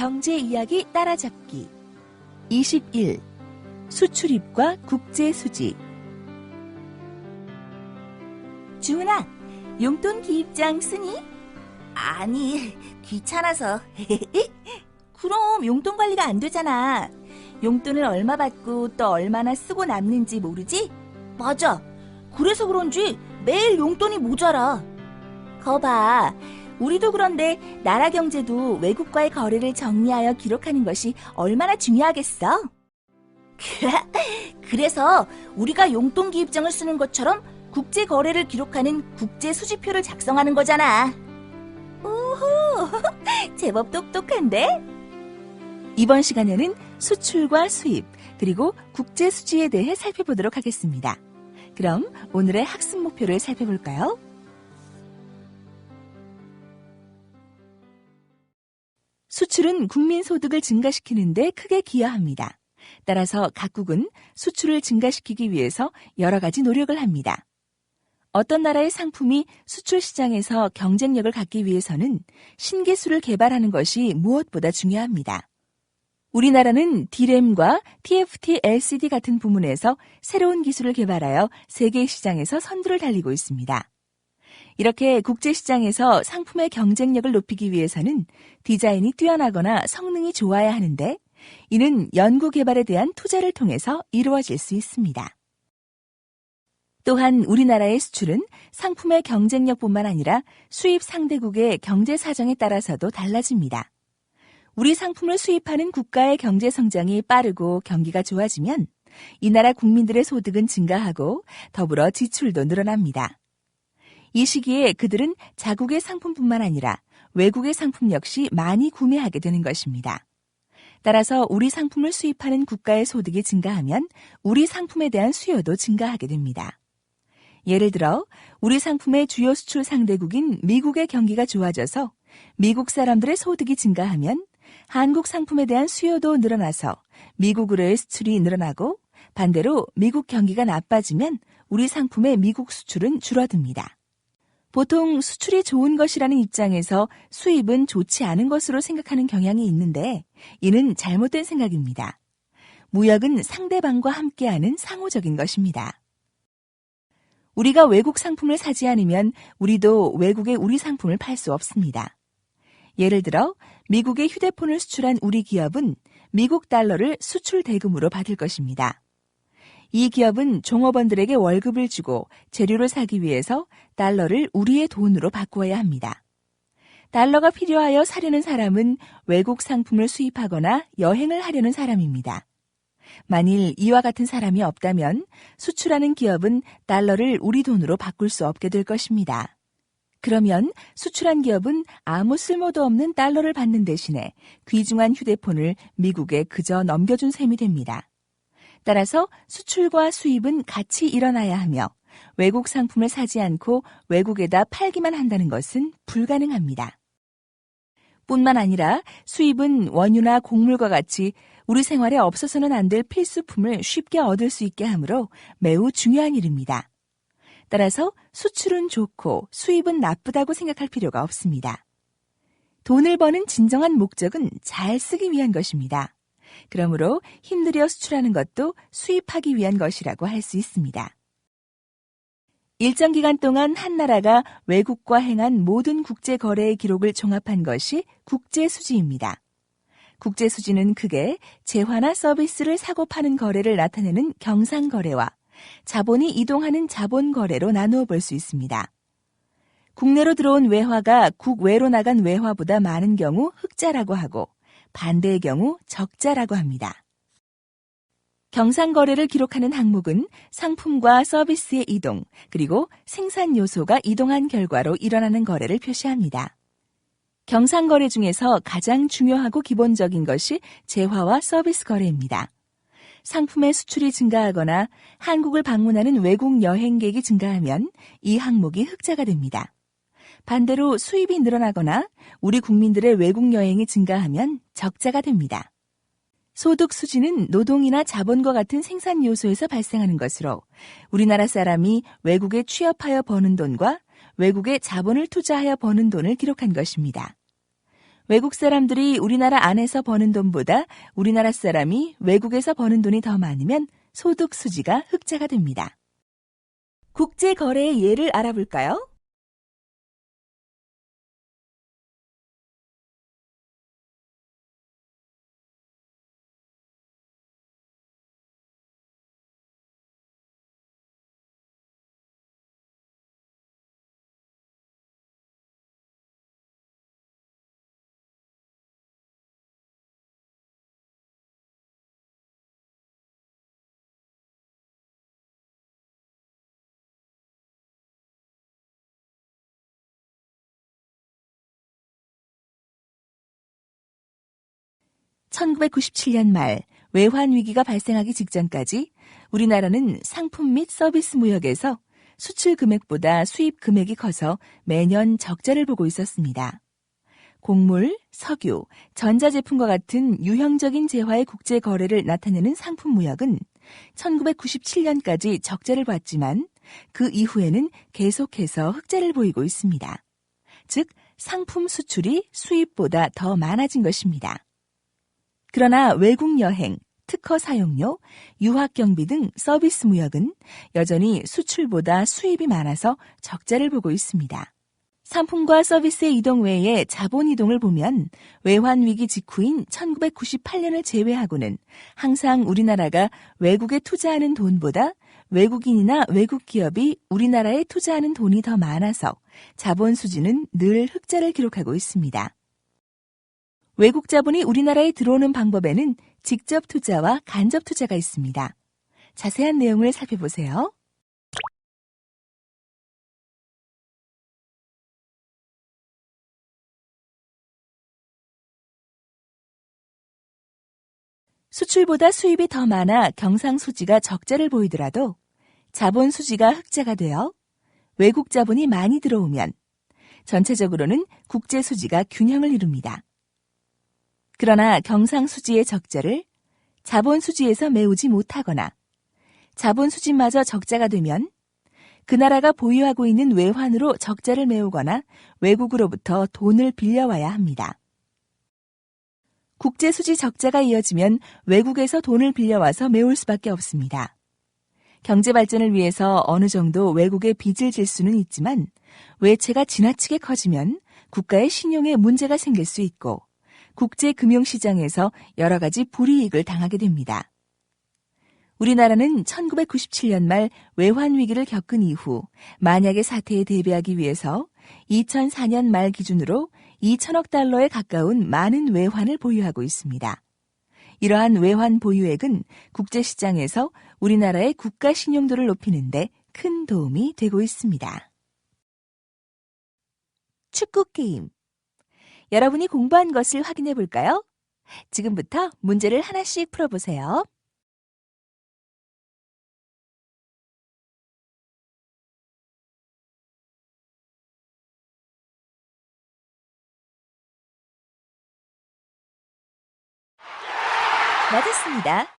경제 이야기 따라잡기 21. 수출입과 국제 수지 주은아, 용돈 기입장 쓰니? 아니, 귀찮아서. 그럼 용돈 관리가 안 되잖아. 용돈을 얼마 받고 또 얼마나 쓰고 남는지 모르지? 맞아. 그래서 그런지 매일 용돈이 모자라. 거봐. 우리도 그런데 나라 경제도 외국과의 거래를 정리하여 기록하는 것이 얼마나 중요하겠어? 그래서 우리가 용돈 기입장을 쓰는 것처럼 국제 거래를 기록하는 국제 수지표를 작성하는 거잖아. 오호, 제법 똑똑한데? 이번 시간에는 수출과 수입, 그리고 국제 수지에 대해 살펴보도록 하겠습니다. 그럼 오늘의 학습 목표를 살펴볼까요? 수출은 국민 소득을 증가시키는데 크게 기여합니다. 따라서 각국은 수출을 증가시키기 위해서 여러 가지 노력을 합니다. 어떤 나라의 상품이 수출 시장에서 경쟁력을 갖기 위해서는 신기술을 개발하는 것이 무엇보다 중요합니다. 우리나라는 D램과 TFT LCD 같은 부문에서 새로운 기술을 개발하여 세계 시장에서 선두를 달리고 있습니다. 이렇게 국제시장에서 상품의 경쟁력을 높이기 위해서는 디자인이 뛰어나거나 성능이 좋아야 하는데 이는 연구 개발에 대한 투자를 통해서 이루어질 수 있습니다. 또한 우리나라의 수출은 상품의 경쟁력뿐만 아니라 수입 상대국의 경제 사정에 따라서도 달라집니다. 우리 상품을 수입하는 국가의 경제 성장이 빠르고 경기가 좋아지면 이 나라 국민들의 소득은 증가하고 더불어 지출도 늘어납니다. 이 시기에 그들은 자국의 상품뿐만 아니라 외국의 상품 역시 많이 구매하게 되는 것입니다. 따라서 우리 상품을 수입하는 국가의 소득이 증가하면 우리 상품에 대한 수요도 증가하게 됩니다. 예를 들어 우리 상품의 주요 수출 상대국인 미국의 경기가 좋아져서 미국 사람들의 소득이 증가하면 한국 상품에 대한 수요도 늘어나서 미국으로의 수출이 늘어나고 반대로 미국 경기가 나빠지면 우리 상품의 미국 수출은 줄어듭니다. 보통 수출이 좋은 것이라는 입장에서 수입은 좋지 않은 것으로 생각하는 경향이 있는데 이는 잘못된 생각입니다. 무역은 상대방과 함께하는 상호적인 것입니다. 우리가 외국 상품을 사지 않으면 우리도 외국에 우리 상품을 팔 수 없습니다. 예를 들어 미국의 휴대폰을 수출한 우리 기업은 미국 달러를 수출 대금으로 받을 것입니다. 이 기업은 종업원들에게 월급을 주고 재료를 사기 위해서 달러를 우리의 돈으로 바꾸어야 합니다. 달러가 필요하여 사려는 사람은 외국 상품을 수입하거나 여행을 하려는 사람입니다. 만일 이와 같은 사람이 없다면 수출하는 기업은 달러를 우리 돈으로 바꿀 수 없게 될 것입니다. 그러면 수출한 기업은 아무 쓸모도 없는 달러를 받는 대신에 귀중한 휴대폰을 미국에 그저 넘겨준 셈이 됩니다. 따라서 수출과 수입은 같이 일어나야 하며 외국 상품을 사지 않고 외국에다 팔기만 한다는 것은 불가능합니다. 뿐만 아니라 수입은 원유나 곡물과 같이 우리 생활에 없어서는 안 될 필수품을 쉽게 얻을 수 있게 하므로 매우 중요한 일입니다. 따라서 수출은 좋고 수입은 나쁘다고 생각할 필요가 없습니다. 돈을 버는 진정한 목적은 잘 쓰기 위한 것입니다. 그러므로 힘들여 수출하는 것도 수입하기 위한 것이라고 할 수 있습니다. 일정 기간 동안 한 나라가 외국과 행한 모든 국제 거래의 기록을 종합한 것이 국제 수지입니다. 국제 수지는 크게 재화나 서비스를 사고 파는 거래를 나타내는 경상 거래와 자본이 이동하는 자본 거래로 나누어 볼 수 있습니다. 국내로 들어온 외화가 국외로 나간 외화보다 많은 경우 흑자라고 하고 반대의 경우 적자라고 합니다. 경상거래를 기록하는 항목은 상품과 서비스의 이동, 그리고 생산 요소가 이동한 결과로 일어나는 거래를 표시합니다. 경상거래 중에서 가장 중요하고 기본적인 것이 재화와 서비스 거래입니다. 상품의 수출이 증가하거나 한국을 방문하는 외국 여행객이 증가하면 이 항목이 흑자가 됩니다. 반대로 수입이 늘어나거나 우리 국민들의 외국 여행이 증가하면 적자가 됩니다. 소득 수지는 노동이나 자본과 같은 생산 요소에서 발생하는 것으로 우리나라 사람이 외국에 취업하여 버는 돈과 외국에 자본을 투자하여 버는 돈을 기록한 것입니다. 외국 사람들이 우리나라 안에서 버는 돈보다 우리나라 사람이 외국에서 버는 돈이 더 많으면 소득 수지가 흑자가 됩니다. 국제 거래의 예를 알아볼까요? (1997년) 말 외환 위기가 발생하기 직전까지 우리나라는 상품 및 서비스 무역에서 수출 금액보다 수입 금액이 커서 매년 적자를 보고 있었습니다. 곡물, 석유, 전자제품과 같은 유형적인 재화의 국제 거래를 나타내는 상품 무역은 1997년까지 적자를 봤지만 그 이후에는 계속해서 흑자를 보이고 있습니다. 즉, 상품 수출이 수입보다 더 많아진 것입니다. 그러나 외국 여행, 특허 사용료, 유학 경비 등 서비스 무역은 여전히 수출보다 수입이 많아서 적자를 보고 있습니다. 상품과 서비스의 이동 외에 자본 이동을 보면 외환 위기 직후인 1998년을 제외하고는 항상 우리나라가 외국에 투자하는 돈보다 외국인이나 외국 기업이 우리나라에 투자하는 돈이 더 많아서 자본 수지는 늘 흑자를 기록하고 있습니다. 외국 자본이 우리나라에 들어오는 방법에는 직접 투자와 간접 투자가 있습니다. 자세한 내용을 살펴보세요. 수출보다 수입이 더 많아 경상수지가 적자를 보이더라도 자본 수지가 흑자가 되어 외국 자본이 많이 들어오면 전체적으로는 국제 수지가 균형을 이룹니다. 그러나 경상수지의 적자를 자본수지에서 메우지 못하거나 자본수지마저 적자가 되면 그 나라가 보유하고 있는 외환으로 적자를 메우거나 외국으로부터 돈을 빌려와야 합니다. 국제수지 적자가 이어지면 외국에서 돈을 빌려와서 메울 수밖에 없습니다. 경제 발전을 위해서 어느 정도 외국에 빚을 질 수는 있지만 외채가 지나치게 커지면 국가의 신용에 문제가 생길 수 있고 국제 금융시장에서 여러 가지 불이익을 당하게 됩니다. 우리나라는 1997년 말 외환 위기를 겪은 이후 만약의 사태에 대비하기 위해서 2004년 말 기준으로 2천억 달러에 가까운 많은 외환을 보유하고 있습니다. 이러한 외환 보유액은 국제시장에서 우리나라의 국가 신용도를 높이는데 큰 도움이 되고 있습니다. 축구 게임 여러분이 공부한 것을 확인해 볼까요? 지금부터 문제를 하나씩 풀어보세요. 맞았습니다.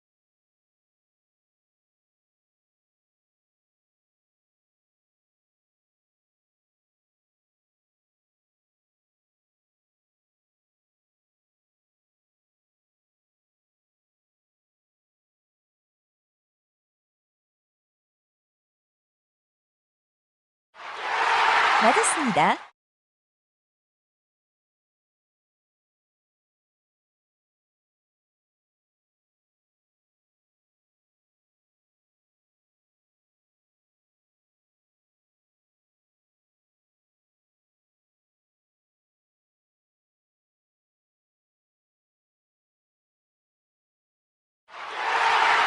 맞았습니다.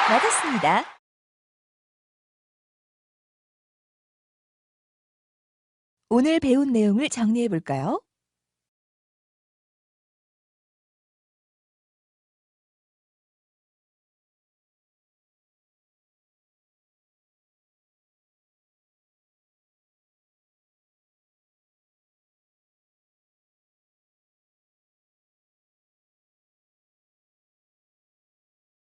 맞았습니다. 오늘 배운 내용을 정리해 볼까요?